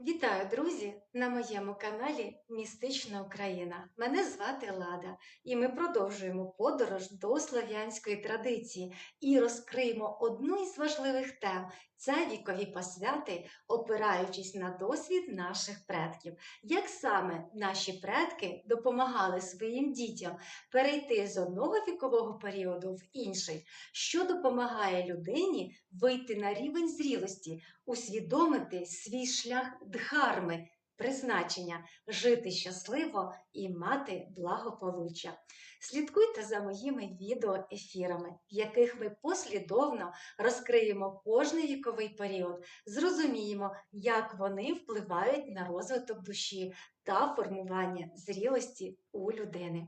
Вітаю, друзі, на моєму каналі Містична Україна. Мене звати Лада, і ми продовжуємо подорож до слов'янської традиції і розкриємо одну із важливих тем це вікові посвяти, опираючись на досвід наших предків. Як саме наші предки допомагали своїм дітям перейти з одного вікового періоду в інший, що допомагає людині вийти на рівень зрілості, усвідомити свій шлях дхарми, призначення, жити щасливо і мати благополуччя. Слідкуйте за моїми відеоефірами, в яких ми послідовно розкриємо кожний віковий період, зрозуміємо, як вони впливають на розвиток душі та формування зрілості у людини.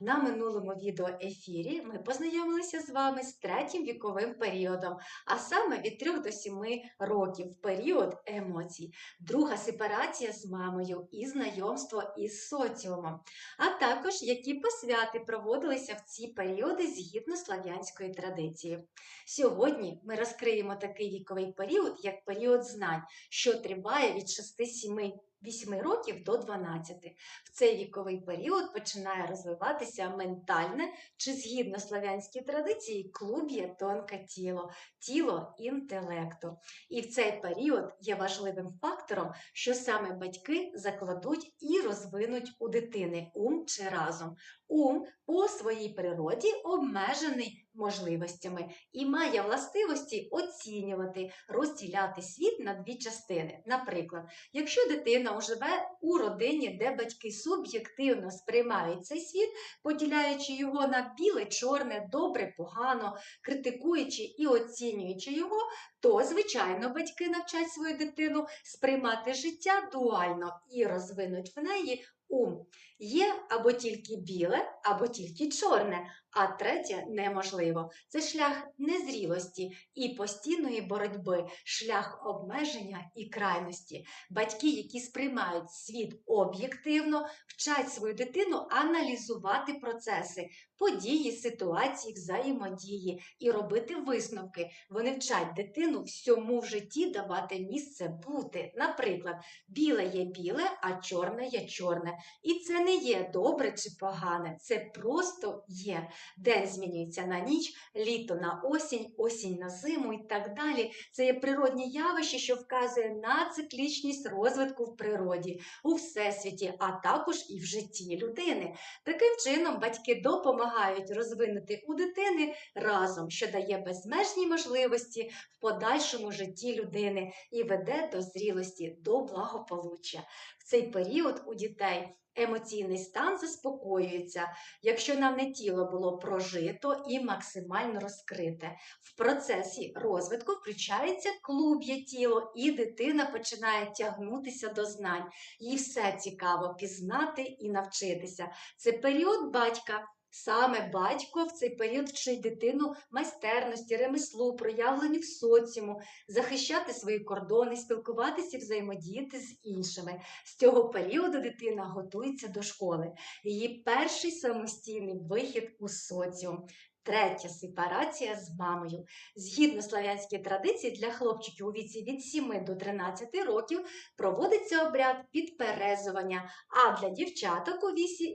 На минулому відеоефірі ми познайомилися з вами з третім віковим періодом, а саме від 3 до 7 років період емоцій, друга сепарація з мамою і знайомство із соціумом, а також які посвяти проводилися в ці періоди згідно слав'янської традиції. Сьогодні ми розкриємо такий віковий період, як період знань, що триває від 6-7 8 років до 12. В цей віковий період починає розвиватися ментальне чи згідно славянській традиції клуб'є тонке тіло, тіло інтелекту. І в цей період є важливим фактором, що саме батьки закладуть і розвинуть у дитини ум чи разум. Ум по своїй природі обмежений можливостями і має властивості оцінювати, розділяти світ на дві частини. Наприклад, якщо дитина живе у родині, де батьки суб'єктивно сприймають цей світ, поділяючи його на біле, чорне, добре, погано, критикуючи і оцінюючи його, то, звичайно, батьки навчать свою дитину сприймати життя дуально і розвинуть в неї ум. Є або тільки біле, або тільки чорне, а третє неможливо. Це шлях незрілості і постійної боротьби, шлях обмеження і крайності. Батьки, які сприймають світ об'єктивно, вчать свою дитину аналізувати процеси, події, ситуації, взаємодії і робити висновки. Вони вчать дитину всьому в житті давати місце бути. Наприклад, біле є біле, а чорне є чорне. І це не є добре чи погане, це просто є. День змінюється на ніч, літо на осінь, осінь на зиму і так далі. Це є природні явище, що вказує на циклічність розвитку в природі, у всесвіті, а також і в житті людини. Таким чином, батьки допомагають розвинути у дитини разом, що дає безмежні можливості в подальшому житті людини і веде до зрілості, до благополуччя. В цей період у дітей емоційний стан заспокоюється, якщо нам не тіло було прожито і максимально розкрите. В процесі розвитку включається клуб'є тіло, і дитина починає тягнутися до знань. Їй все цікаво пізнати і навчитися. Це період батька. Саме батько в цей період вчить дитину майстерності, ремеслу, проявлені в соціуму, захищати свої кордони, спілкуватися, взаємодіяти з іншими. З цього періоду дитина готується до школи. Її перший самостійний вихід у соціум. Третя сепарація з мамою. Згідно славянській традиції, для хлопчиків у віці від 7 до 13 років проводиться обряд підперезування, а для дівчаток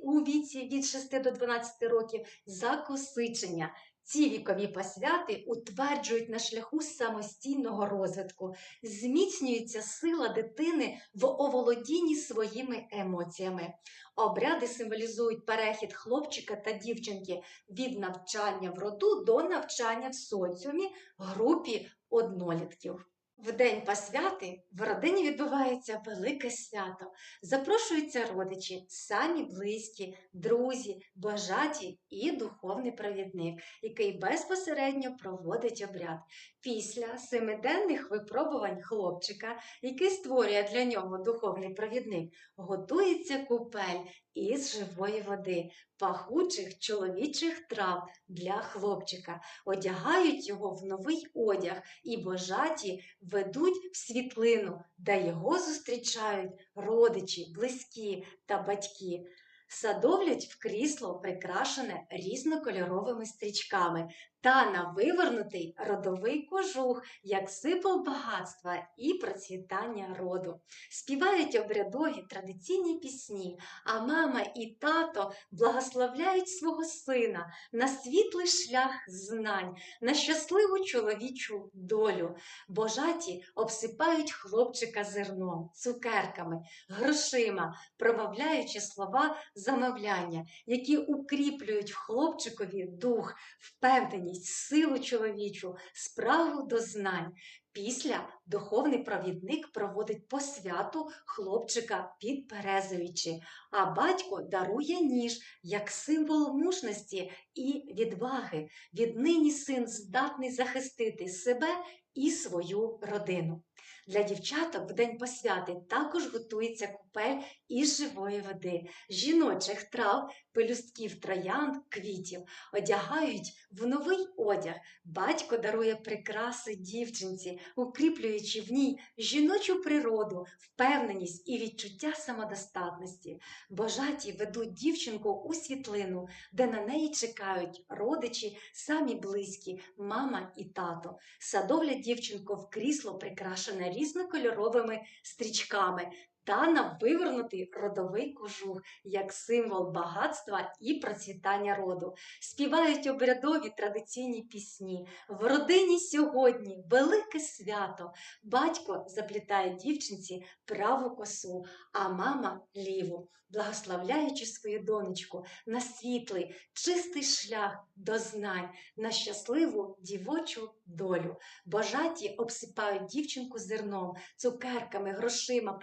у віці, від 6 до 12 років закосичення. Ці вікові посвяти утверджують на шляху самостійного розвитку, зміцнюється сила дитини в оволодінні своїми емоціями. Обряди символізують перехід хлопчика та дівчинки від навчання в роду до навчання в соціумі, групі однолітків. В день посвяти в родині відбувається велике свято. Запрошуються родичі, самі близькі, друзі, бажаті і духовний провідник, який безпосередньо проводить обряд. Після семиденних випробувань хлопчика, який створює для нього духовний провідник, готується купель із живої води, пахучих чоловічих трав для хлопчика, одягають його в новий одяг і божаті ведуть в світлину, де його зустрічають родичі, близькі та батьки. Садовлять в крісло, прикрашене різнокольоровими стрічками та на вивернутий родовий кожух як символ багатства і процвітання роду. Співають обрядові традиційні пісні, а мама і тато благословляють свого сина на світлий шлях знань, на щасливу чоловічу долю. Божаті обсипають хлопчика зерном, цукерками, грошима, промовляючи слова замовляння, які укріплюють в хлопчикові дух, впевненість, силу чоловічу, спрагу до знань. Після духовний провідник проводить посвяту хлопчика підперезуючи, а батько дарує ніж як символ мужності і відваги. Віднині син здатний захистити себе і свою родину. Для дівчаток в день посвяти також готується купель із живої води, жіночих трав, пелюстків троянд, квітів, одягають в новий одяг. Батько дарує прикраси дівчинці, укріплюючи в ній жіночу природу, впевненість і відчуття самодостатності. Божаті ведуть дівчинку у світлину, де на неї чекають родичі, самі близькі, мама і тато. Садовлять дівчинку в крісло, прикрашене різнокольоровими стрічками. Та на вивернутий родовий кожух як символ багатства і процвітання роду. Співають обрядові традиційні пісні. В родині сьогодні велике свято. Батько заплітає дівчинці праву косу, а мама ліву, благословляючи свою донечку на світлий, чистий шлях до знань, на щасливу дівочу долю. Божаті обсипають дівчинку зерном, цукерками, грошима,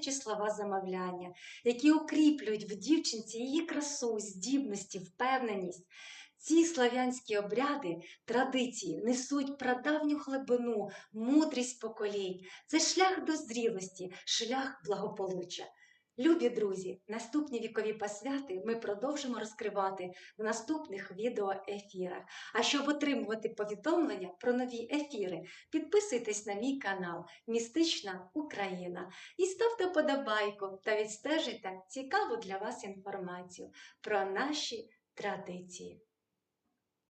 промовляючи слова замовляння, які укріплюють в дівчинці її красу, здібності, впевненість. Ці слав'янські обряди, традиції несуть прадавню глибину, мудрість поколінь. Це шлях до зрілості, шлях благополуччя. Любі друзі, наступні вікові посвяти ми продовжимо розкривати в наступних відеоефірах. А щоб отримувати повідомлення про нові ефіри, підписуйтесь на мій канал Містична Україна і ставте подобайку та відстежуйте цікаву для вас інформацію про наші традиції.